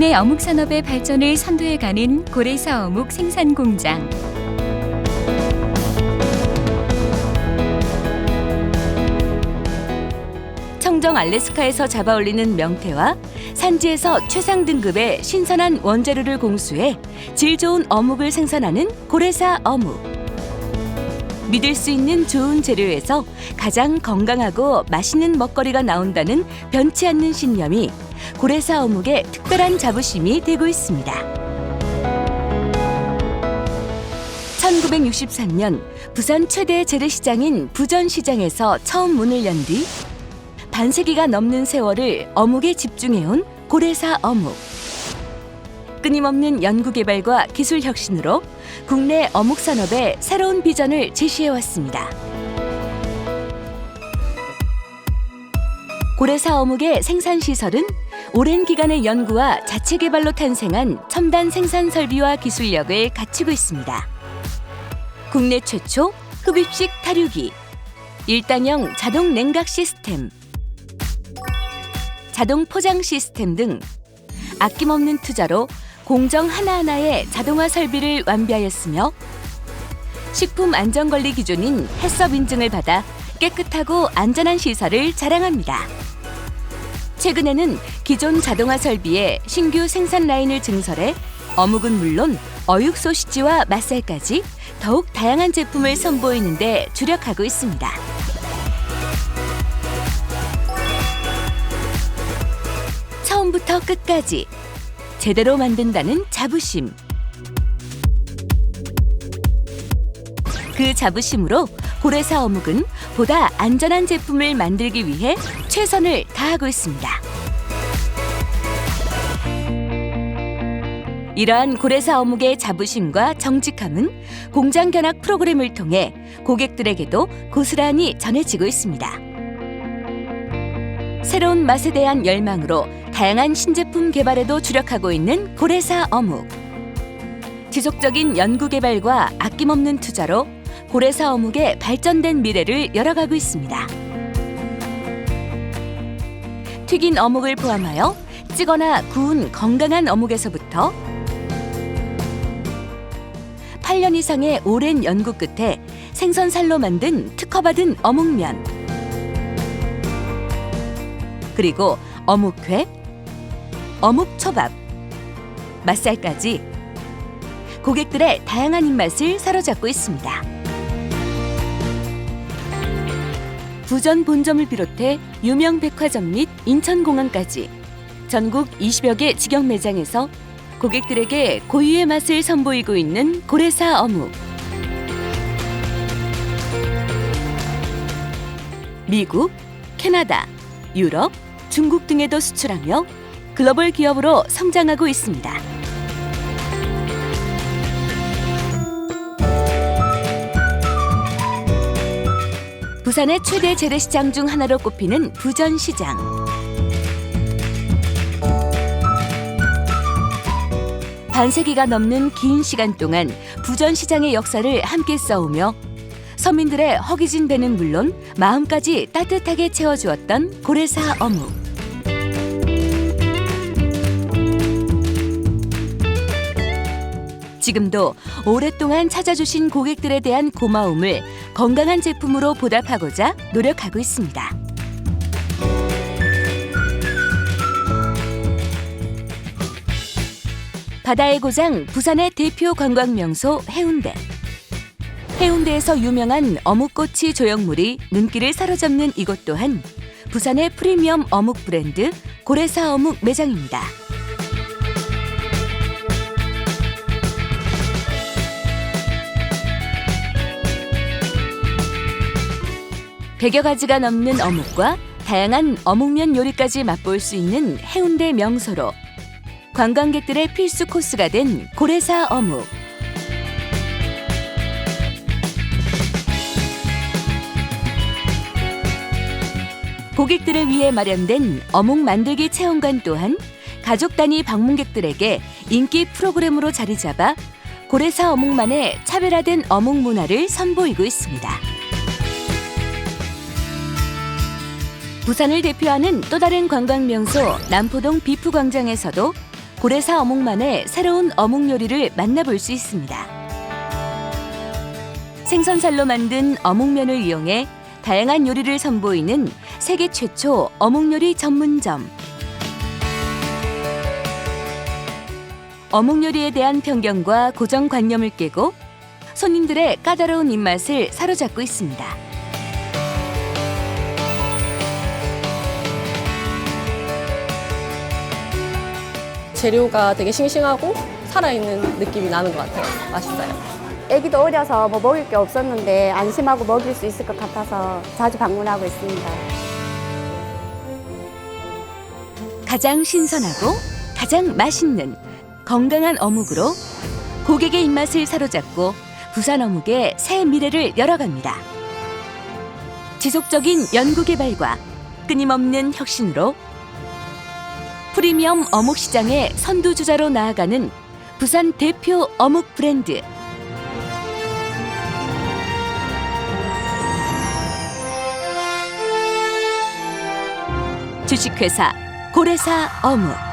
국내 어묵 산업의 발전을 선도해 가는 고래사 어묵 생산 공장. 청정 알래스카에서 잡아올리는 명태와 산지에서 최상 등급의 신선한 원재료를 공수해 질 좋은 어묵을 생산하는 고래사 어묵. 믿을 수 있는 좋은 재료에서 가장 건강하고 맛있는 먹거리가 나온다는 변치 않는 신념이 고래사 어묵의 특별한 자부심이 되고 있습니다. 1963년 부산 최대 재래시장인 부전시장에서 처음 문을 연 뒤 반세기가 넘는 세월을 어묵에 집중해온 고래사 어묵. 끊임없는 연구개발과 기술 혁신으로 국내 어묵 산업의 새로운 비전을 제시해왔습니다. 고래사 어묵의 생산 시설은 오랜 기간의 연구와 자체 개발로 탄생한 첨단 생산 설비와 기술력을 갖추고 있습니다. 국내 최초 흡입식 타류기, 일단형 자동 냉각 시스템, 자동 포장 시스템 등 아낌없는 투자로 공정 하나하나의 자동화 설비를 완비하였으며 식품 안전관리 기준인 해썹 인증을 받아 깨끗하고 안전한 시설을 자랑합니다. 최근에는 기존 자동화 설비에 신규 생산 라인을 증설해 어묵은 물론 어육 소시지와 맛살까지 더욱 다양한 제품을 선보이는데 주력하고 있습니다. 처음부터 끝까지 제대로 만든다는 자부심. 그 자부심으로 고래사 어묵은 보다 안전한 제품을 만들기 위해 최선을 다하고 있습니다. 이러한 고래사 어묵의 자부심과 정직함은 공장 견학 프로그램을 통해 고객들에게도 고스란히 전해지고 있습니다. 새로운 맛에 대한 열망으로 다양한 신제품 개발에도 주력하고 있는 고래사 어묵. 지속적인 연구 개발과 아낌없는 투자로 고래사 어묵의 발전된 미래를 열어가고 있습니다. 튀긴 어묵을 포함하여 찌거나 구운 건강한 어묵에서부터 8년 이상의 오랜 연구 끝에 생선살로 만든 특허받은 어묵면 그리고 어묵회, 어묵초밥, 맛살까지 고객들의 다양한 입맛을 사로잡고 있습니다. 부전 본점을 비롯해 유명 백화점 및 인천공항까지 전국 20여 개 직영 매장에서 고객들에게 고유의 맛을 선보이고 있는 고래사 어묵. 미국, 캐나다, 유럽, 중국 등에도 수출하며 글로벌 기업으로 성장하고 있습니다. 부산의 최대 재래시장 중 하나로 꼽히는 부전시장. 반세기가 넘는 긴 시간 동안 부전시장의 역사를 함께 싸우며 서민들의 허기진 배는 물론 마음까지 따뜻하게 채워주었던 고래사 어묵. 지금도 오랫동안 찾아주신 고객들에 대한 고마움을 건강한 제품으로 보답하고자 노력하고 있습니다. 바다의 고장 부산의 대표 관광 명소 해운대. 해운대에서 유명한 어묵꼬치 조형물이 눈길을 사로잡는 이곳 또한 부산의 프리미엄 어묵 브랜드 고래사 어묵 매장입니다. 백여 가지가 넘는 어묵과 다양한 어묵면 요리까지 맛볼 수 있는 해운대 명소로 관광객들의 필수 코스가 된 고래사 어묵. 고객들을 위해 마련된 어묵 만들기 체험관 또한 가족 단위 방문객들에게 인기 프로그램으로 자리 잡아 고래사 어묵만의 차별화된 어묵 문화를 선보이고 있습니다. 부산을 대표하는 또 다른 관광 명소 남포동 비프 광장에서도 고래사 어묵만의 새로운 어묵 요리를 만나볼 수 있습니다. 생선살로 만든 어묵면을 이용해 다양한 요리를 선보이는 세계 최초 어묵 요리 전문점. 어묵 요리에 대한 편견과 고정관념을 깨고 손님들의 까다로운 입맛을 사로잡고 있습니다. 재료가 되게 싱싱하고 살아있는 느낌이 나는 것 같아요. 맛있어요. 애기도 어려서 뭐 먹을 게 없었는데 안심하고 먹일 수 있을 것 같아서 자주 방문하고 있습니다. 가장 신선하고 가장 맛있는 건강한 어묵으로 고객의 입맛을 사로잡고 부산 어묵의 새 미래를 열어갑니다. 지속적인 연구 개발과 끊임없는 혁신으로 프리미엄 어묵 시장의 선두주자로 나아가는 부산 대표 어묵 브랜드. 주식회사 고래사 어묵